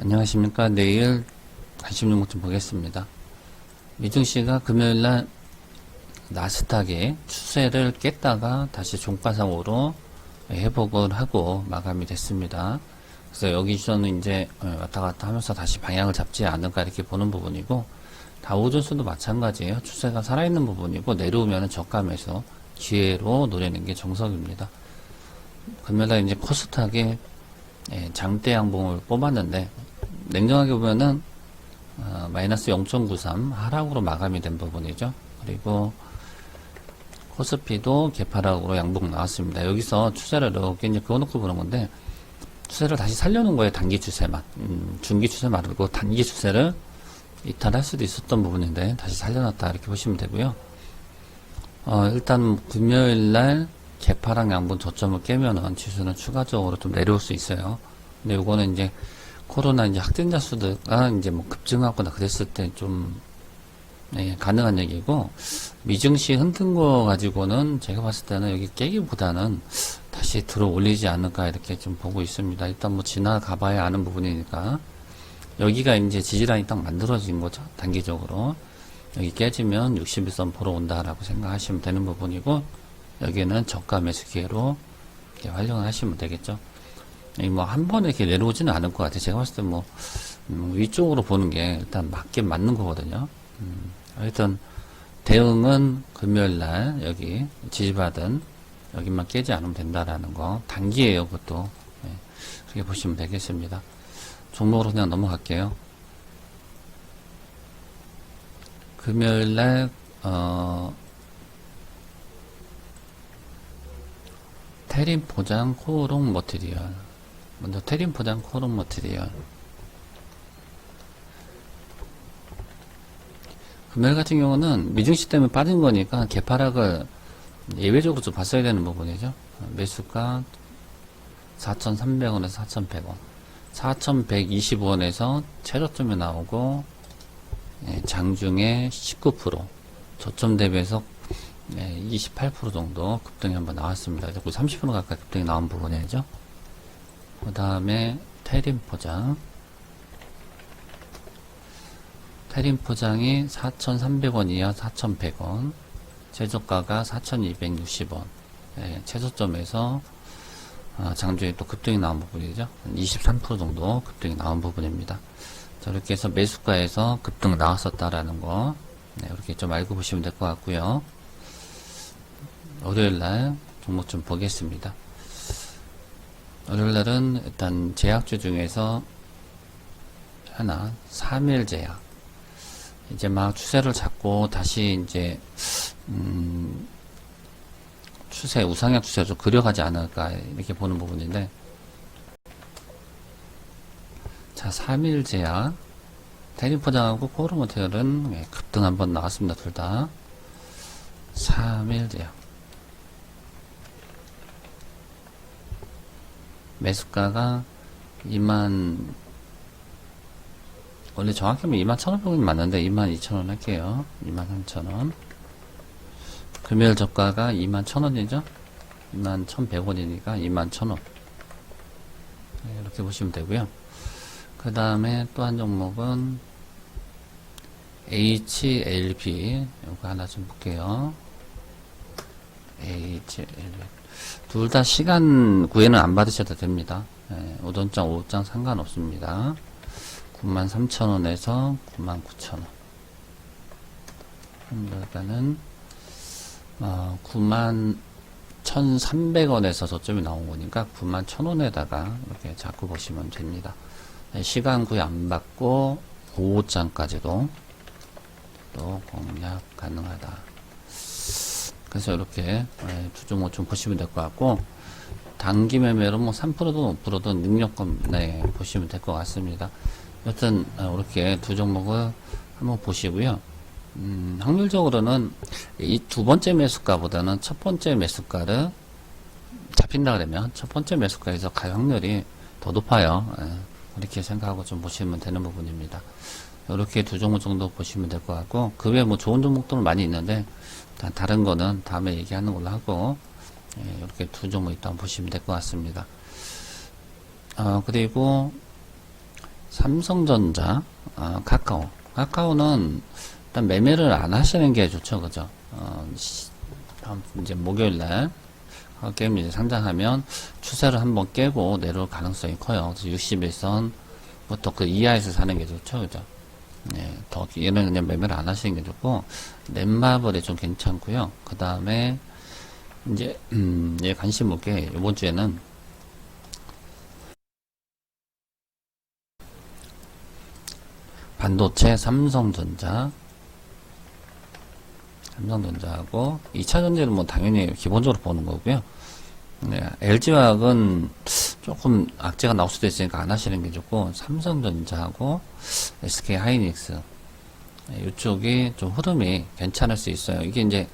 안녕하십니까. 내일 관심 종목 좀 보겠습니다. 미증시가 금요일날 나스닥의 추세를 깼다가 다시 종가상으로 회복을 하고 마감이 됐습니다. 그래서 여기서는 이제 왔다 갔다 하면서 다시 방향을 잡지 않을까 이렇게 보는 부분이고 다우존스도 마찬가지예요. 추세가 살아있는 부분이고 내려오면 저감에서 기회로 노리는 게 정석입니다. 금요일날 이제 코스닥에 예, 장대 양봉을 뽑았는데 냉정하게 보면은 어, 마이너스 0.93 하락으로 마감이 된 부분이죠. 그리고 코스피도 개파락으로 양봉 나왔습니다. 여기서 추세를 이렇게 이제 그어놓고 보는 건데 추세를 다시 살려놓은 거예요. 단기 추세만. 음, 중기 추세 말고 단기 추세를 이탈할 수도 있었던 부분인데 다시 살려놨다 이렇게 보시면 되고요. 어, 일단 금요일 날 개파랑 양분 저점을 깨면은 지수는 추가적으로 좀 내려올 수 있어요. 근데 요거는 이제 코로나 이제 확진자 수가 이제 뭐 급증하거나 그랬을 때좀 예, 가능한 얘기고 미증시 흔든 거 가지고는 제가 봤을 때는 여기 깨기보다는 다시 들어 올리지 않을까 이렇게 좀 보고 있습니다. 일단 뭐 지나가 봐야 아는 부분이니까 여기가 이제 지지라인이 딱 만들어진 거죠. 단기적으로 여기 깨지면 61선 보러 온다라고 생각하시면 되는 부분이고 여기는 저가 매수 기회로 이렇게 활용을 하시면 되겠죠. 뭐 한 번에 이렇게 내려오지는 않을 것 같아요. 제가 봤을 때뭐 음, 위쪽으로 보는 게 일단 맞긴 맞는 거거든요. 음, 하여튼 대응은 금요일 날 여기 지지받은 여기만 깨지 않으면 된다라는 거 단기예요. 그것도 네, 그렇게 보시면 되겠습니다. 종목으로 그냥 넘어갈게요. 금요일 날 어, 테린 포장 코롱 머티리얼 먼저 테린 포장 코롱 머티리얼 금요일 같은 경우는 미증시 때문에 빠진 거니까 개파락을 예외적으로 좀 봤어야 되는 부분이죠 매수가 4,300원에서 4,100원 4,125원에서 최저점이 나오고 예, 장중에 19% 저점 대비해서 네, 28% 정도 급등이 한번 나왔습니다. 그래서 30% 가까이 급등이 나온 부분이죠. 그 다음에 테린 포장. 테린 포장이 4,300원 이하 4,100원. 최저가가 4,260원. 네, 최저점에서 아, 장중에 또 급등이 나온 부분이죠. 23% 정도 급등이 나온 부분입니다. 자, 이렇게 해서 매수가에서 급등 나왔었다라는 거. 네, 이렇게 좀 알고 보시면 될 것 같고요. 월요일 날 종목 좀 보겠습니다. 월요일 날은 일단 제약주 중에서 하나 3일 제약. 이제 막 추세를 잡고 다시 이제 음 추세 우상향 추세를 좀 그려가지 않을까 이렇게 보는 부분인데. 자 3일 제약. 대림 포장하고 코르모텔은 예, 급등 한번 나왔습니다 둘 다. 3일 제약 매수가가 2만 원래 정확히 하면 2만 1,500원이 맞는데 2만 2천원 할게요. 2만 3천원 금요일 저가가 2만 1,000원이죠. 2만 1,100원이니까 2만 1,000원 네, 이렇게 보시면 되고요. 그 다음에 또 한 종목은 HLB 이거 하나 좀 볼게요. HLB 둘 다 시간 구애는 안 받으셔도 됩니다. 예, 오전장, 오후장 상관없습니다. 93,000원에서 99,000원. 그러니까는, 어, 91,300원에서 저점이 나온 거니까 91,000원에다가 이렇게 자꾸 보시면 됩니다. 예, 시간 구애 안 받고 오후장까지도 또 공략 가능하다. 그래서 이렇게 예, 두 종목 좀 보시면 될 것 같고 단기 매매로 뭐 3%도 5%도 능력금 네, 보시면 될 것 같습니다. 여튼 어, 이렇게 두 종목을 한번 보시고요. 음, 확률적으로는 이 두 번째 매수가보다는 첫 번째 매수가를 잡힌다 그러면 첫 번째 매수가에서 갈 확률이 더 높아요. 예, 이렇게 생각하고 좀 보시면 되는 부분입니다. 이렇게 두 종목 정도 보시면 될 것 같고 그 외에 뭐 좋은 종목들은 많이 있는데 다, 다른 거는 다음에 얘기하는 걸로 하고 예, 이렇게 두 종목 일단 보시면 될 것 같습니다. 어, 그리고 삼성전자, 아, 카카오. 카카오는 일단 매매를 안 하시는 게 좋죠, 그죠? 어, 이제 목요일 날 게임 이제 상장하면 추세를 한번 깨고 내려올 가능성이 커요. 그래서 61선부터 그 이하에서 사는 게 좋죠, 그죠? 네, 더 얘는 그냥 매매를 안 하시는 게 좋고 넷마블이 좀 괜찮고요. 그 다음에 이제 음, 얘 관심 있게 이번 주에는 반도체 삼성전자 삼성전자하고 2차 전지는 뭐 당연히 기본적으로 보는 거고요. 네, LG화학은 조금 악재가 나올 수도 있으니까 안 하시는 게 좋고 삼성전자하고 SK 하이닉스 네, 이쪽이 좀 흐름이 괜찮을 수 있어요. 이게 이제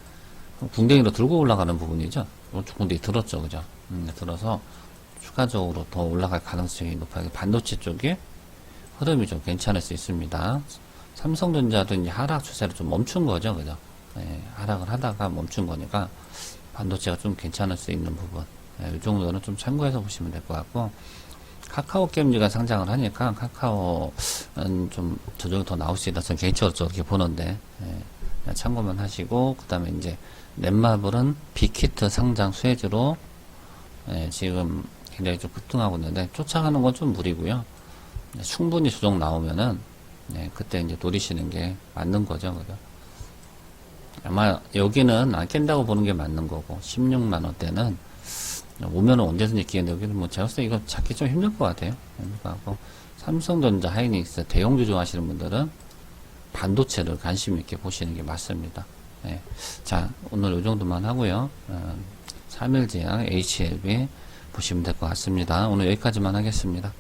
궁뎅이로 들고 올라가는 부분이죠. 오른쪽 궁뎅이 들었죠, 그죠? 음, 들어서 추가적으로 더 올라갈 가능성이 높아요. 반도체 쪽이 흐름이 좀 괜찮을 수 있습니다. 삼성전자도 이제 하락 추세를 좀 멈춘 거죠, 그죠? 예, 하락을 하다가 멈춘 거니까 반도체가 좀 괜찮을 수 있는 부분. 예, 이 정도는 좀 참고해서 보시면 될 것 같고, 카카오 게임즈가 상장을 하니까 카카오는 좀 조정이 더 나올 수 있다. 저는 개인적으로 저렇게 보는데, 예, 참고만 하시고, 그 다음에 이제 넷마블은 빅히트 상장 수혜주로 예, 지금 굉장히 좀 급등하고 있는데, 쫓아가는 건 좀 무리고요. 네, 충분히 조정 나오면은 네, 그때 이제 노리시는 게 맞는 거죠, 그죠? 아마 여기는 안 깬다고 보는 게 맞는 거고 16만 원대는 오면은 언제든지 기회인데 여기는 뭐 제가 봤을 때 이거 찾기 좀 힘들 것 같아요. 힘들 것 같고 삼성전자, 하이닉스 대형주 좋아하시는 분들은 반도체를 관심 있게 보시는 게 맞습니다. 네. 자 오늘 이 정도만 하고요. 어, 3일제약 HLB 보시면 될 것 같습니다. 오늘 여기까지만 하겠습니다.